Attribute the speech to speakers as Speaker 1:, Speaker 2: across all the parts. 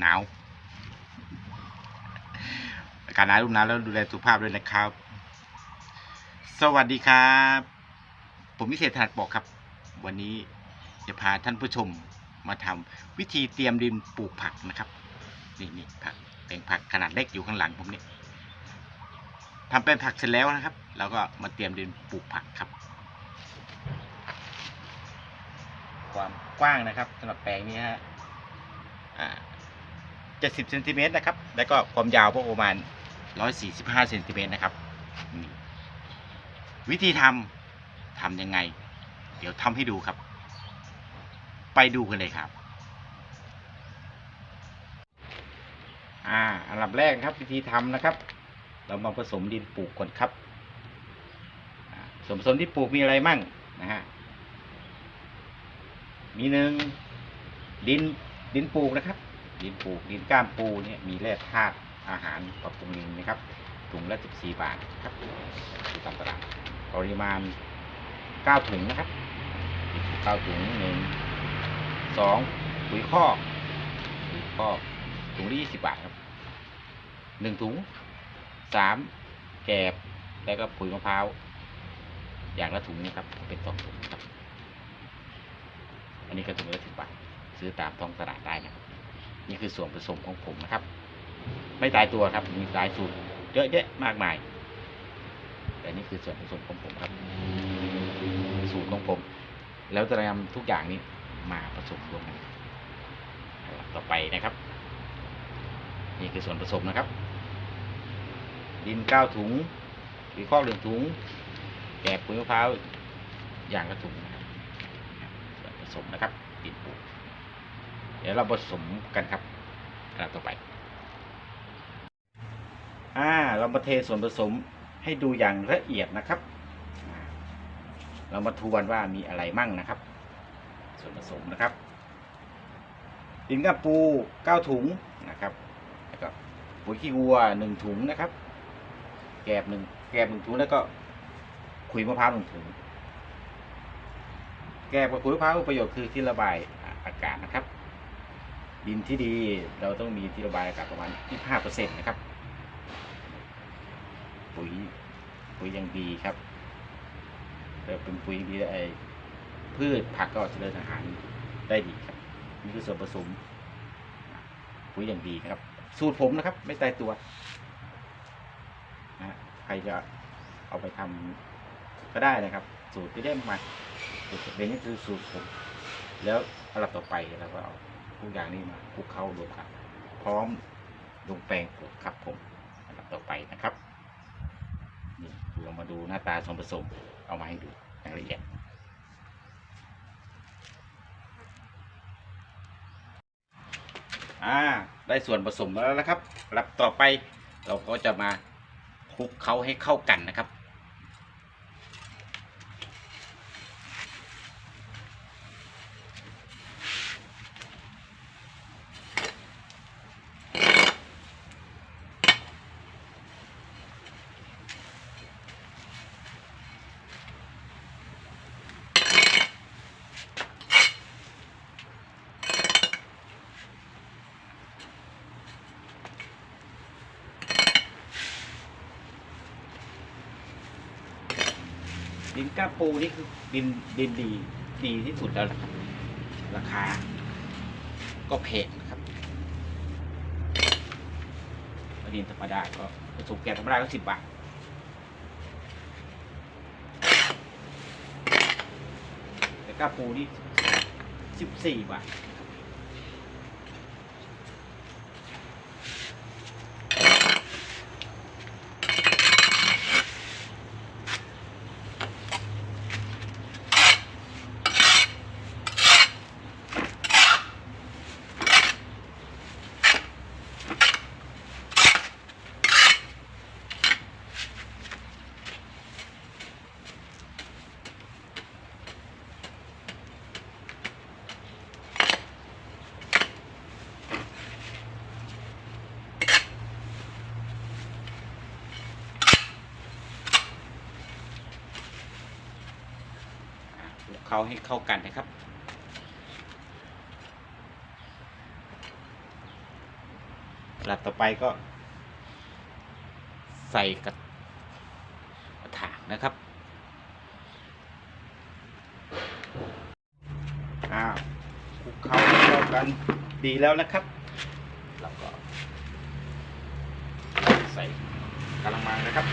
Speaker 1: หนาวการนาวรุ่นหาแล้วดูแลสุขภาพด้วยนะครับ สวัสดีครับ ผมวิเศษถนัดบอกครับ วันนี้จะพาท่านผู้ชมมาทำวิธีเตรียมดินปลูกผักนะครับ นี่นี่ผักแปลงผักขนาดเล็กอยู่ข้างหลังผมนี่ทำเป็นผักเสร็จแล้วนะครับ แล้วก็มาเตรียมดินปลูกผักครับ ความกว้างนะครับสำหรับแปลงนี้ฮะอ่า 70เซนติเมตรนะครับ แล้วก็ความยาวประมาณ 145เซนติเมตรนะครับวิธีทำทำยังไง เดี๋ยวทำให้ดูครับ ไปดูกันเลยครับอ่าอันดับแรกครับวิธีทำนะครับ เรามาผสมดินปลูกก่อนครับส่วนผสมที่ปลูกมีอะไรมั่งนะฮะมีหนึ่งดินดินปลูกนะครับ ดินปลูกดินก้ามปูเนี่ยมีแร่ธาตุอาหารปรับปรุงดินนะครับถุงละ 14 บาทครับที่ตามตลาดปริมาณ 9 ถุงนะครับ9ถุงหนึ่งสองปุ๋ยคอกปุ๋ยคอกถุงละ20 บาทครับหนึ่งถุงสามแกบแล้วก็ปุ๋ยมะพร้าวอย่างละถุงนะครับ เป็นสองถุงครับ อันนี้ก็ถุงละสิบบาท ซื้อตามท้องตลาดได้นะครับ นี่คือส่วนผสมของผมนะครับ ไม่ตายตัวครับ มีหลายสูตรเยอะแยะมากมาย แต่นี่คือส่วนผสมของผมครับ สูตรของผม แล้วจะนำทุกอย่างนี้มาผสมรวมกันต่อไปนะครับ นี่คือส่วนผสมนะครับ ดินเก้าถุงปุ๋ยคอหนึ่งถุง แกบปุ๋ยมะพร้าวอย่างละถุงนะครับส่วนผสมนะครับดินปลูก เดี๋ยวเราผสมกันครับอันดับต่อไป อ่า เรามาเทส่วนผสมให้ดูอย่างละเอียดนะครับ เรามาทวนว่ามีอะไรมั่งนะครับ ส่วนผสมนะครับดินกระปูเก้าถุงนะครับ แล้วก็ปุ๋ยขี้วัวหนึ่งถุงนะครับ แกบหนึ่งแกบหนึ่งถุงแล้วก็ขุยมะพร้าวหนึ่งถุง แก้กับปุ๋ยมะพร้าวประโยชน์คือที่ระบายอากาศนะครับ ดินที่ดีเราต้องมีที่ระบายอากาศประมาณ 25%นะครับ ปุ๋ยปุ๋ยยังดีครับแต่เป็นปุ๋ยดีไอพืชผักก็เจริญอาหารได้ดีครับนี่คือส่วนผสมปุ๋ยอย่างดีนะครับ สูตรผมนะครับ ไม่ตายตัวนะใครจะเอาไปทำก็ได้นะครับ สูตรที่ได้มาสูตรเบนนี่คือสูตรผม แล้วอันดับต่อไปเราก็เอา ทุกอย่างนี้มาคลุกเข้ารวมกันพร้อมลงแปลงปลูกครับผมอันดับต่อไปนะครับนี่เรามาดูหน้าตาส่วนผสมเอามาให้ดูอย่างละเอียดอ่าได้ส่วนผสมแล้วนะครับอันดับต่อไปเราก็จะมาคลุกเขาให้เข้ากันนะครับ ดินก้าปูนี่คือดินดินดีดีที่สุดแล้วนะครับราคา ก็แพงนะครับดินธรรมดาก็ผสมแกนธรรมดาก็สิบบาทแต่ก้าปูนี่สิบสี่บาท เขาให้เข้ากันนะครับระดับต่อไปก็ ใส่กระถางนะครับอ้าวคลุกเคล้าให้เข้ากันดีแล้วนะครับ เราก็ ใส่กระมังนะครับ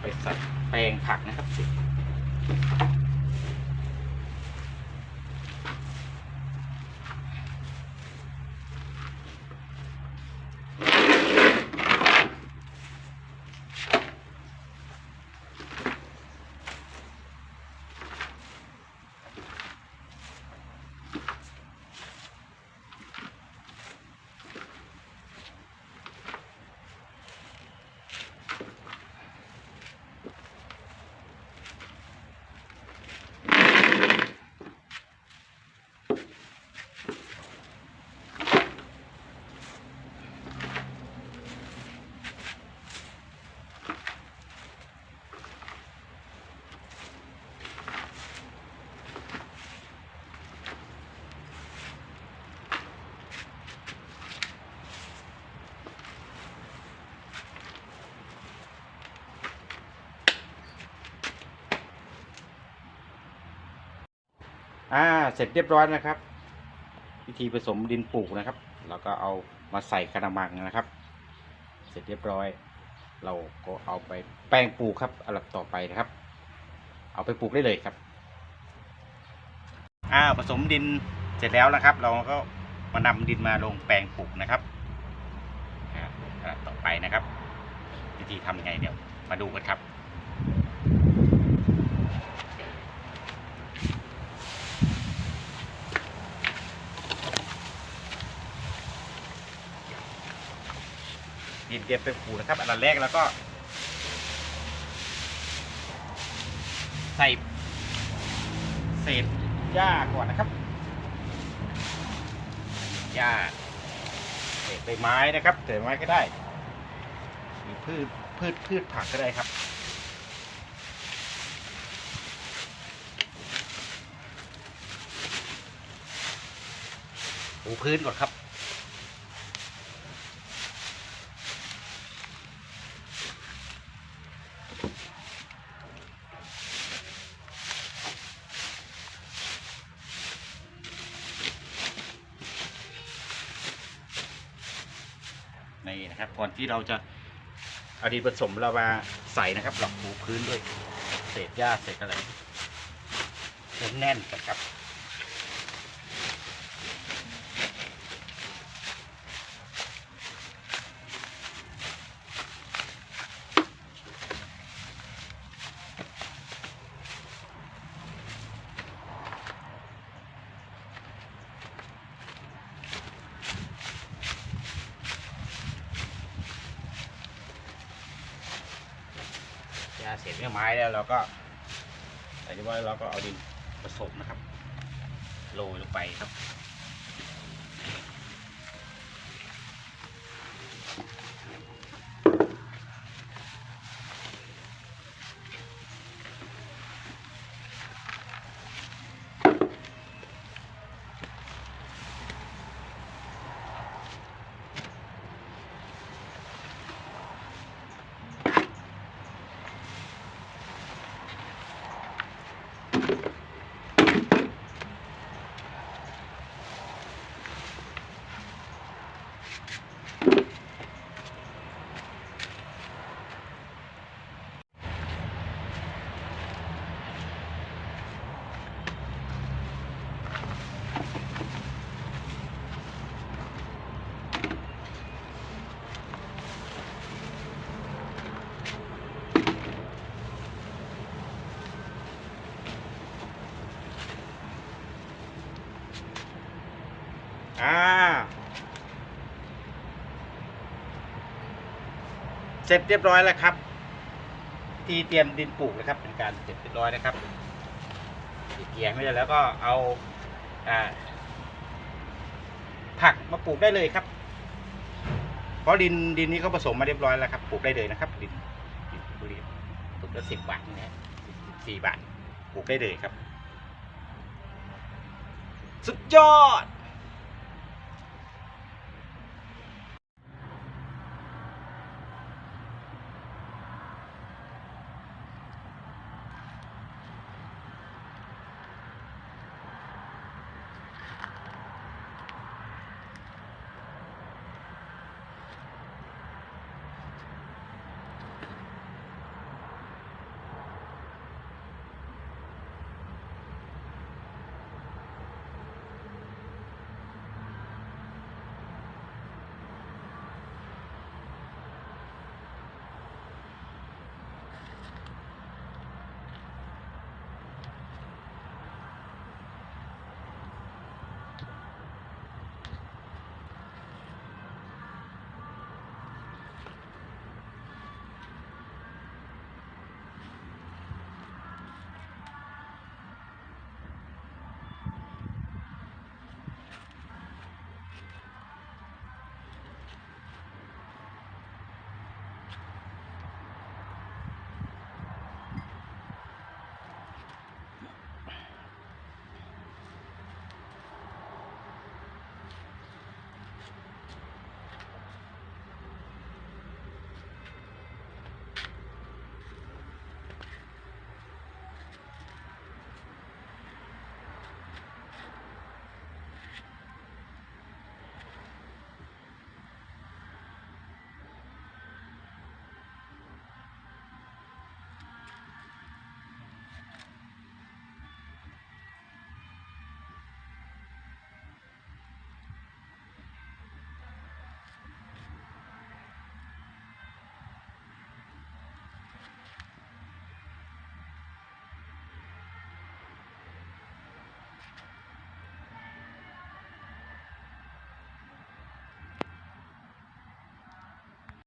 Speaker 1: ไปใส่ แปลงผักนะครับ อ่าเสร็จเรียบร้อยนะครับ วิธีผสมดินปลูกนะครับแล้วก็เอามาใส่กระมังนะครับ เสร็จเรียบร้อย เราก็เอาไปแปลงปลูกครับอันดับต่อไปนะครับ เอาไปปลูกได้เลยครับอ่าผสมดินเสร็จแล้วนะครับ เราก็มานำดินมาลงแปลงปลูกนะครับอ่าอันดับต่อไปนะครับ วิธีทำยังไงเดี๋ยวมาดูกันครับ ดินเตรียมไปปลูนะครับ อันแรกแล้วก็ ใส่เศษหญ้าก่อนนะครับหญ้าเศษใบไม้นะครับเศษไม้ก็ได้หรือพืชพืชพืชผักก็ได้ครับปูพื้นก่อนครับ นี่นะครับ ก่อนที่เราจะเอาดินผสมเรามาใส่นะครับหลับปูพื้นด้วย เศษหญ้าเศษอะไรแน่นๆนะครับ เสร็จเนื้อไม้แล้วเราก็ใส่เรียบร้อยเราก็เอาดินผสมนะครับ โรยลงไปครับ อ่า เสร็จเรียบร้อยแล้วครับ ที่เตรียมดินปลูกนะครับ เป็นการเสร็จเรียบร้อยนะครับเกียงไว้แล้วก็เอาอ่าผักมาปลูกได้เลยครับ เพราะดินดินนี้เขาผสมมาเรียบร้อยแล้วครับ ปลูกได้เลยนะครับ ดินดินบุรีปลูกละสิบบาทนะฮะสิบสี่บาท ปลูกได้เลยครับ สุดยอด